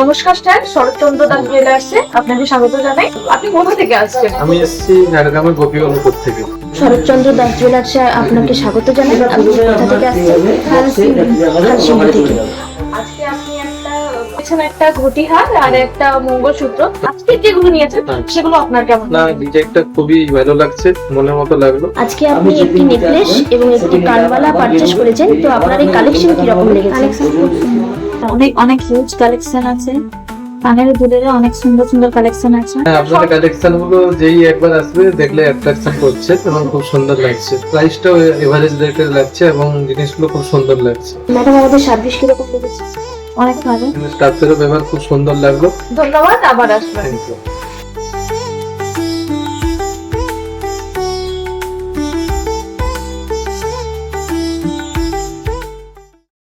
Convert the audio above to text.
নমস্কার স্যার। শরৎচন্দ্র দাস জুয়েলার্সে আপনাকে স্বাগত জানাই। আপনি কোথা থেকে আসছেন? আমি এসেছি ঝাড়গ্রামের গোপীবল্লভপুর থেকে। শরৎচন্দ্র দাস জুয়েলার্সে আপনাকে স্বাগত জানাই। আপনি কোথা থেকে আসছেন? হালসিংহ থেকে। আজকে আপনি একটা পেছনে একটা ঘটি হার আর একটা মঙ্গলসূত্র। আজকে যেগুলো নিয়েছেন সেগুলো আপনার কেমন না ডিজাইনটা খুবই ভালো লাগছে মনের মতো লাগল। আজকে আপনি একটি নেকলেস এবং একটি কানবালা পারচেস করেছেন তো আপনার এই কালেকশন কীরকম লেগেছে? অনেক অনেক হিউজ কালেকশন আছে। কানের দুলেরও অনেক সুন্দর সুন্দর কালেকশন আছে। হ্যাঁ আপনাদের কালেকশনগুলো যেই একবার আসবে দেখলে অ্যাট্রাকশন করছে এবং খুব সুন্দর লাগছে। প্রাইসটাও এভারেজ রেটের লাগছে এবং জিনিসগুলো খুব সুন্দর লাগছে। ম্যাডাম আমাদের সার্ভিস কীরকম লেগেছে অনেক ভালো। স্টাফেরও ব্যবহার খুব সুন্দর লাগল। ধন্যবাদ আবার আসবেন।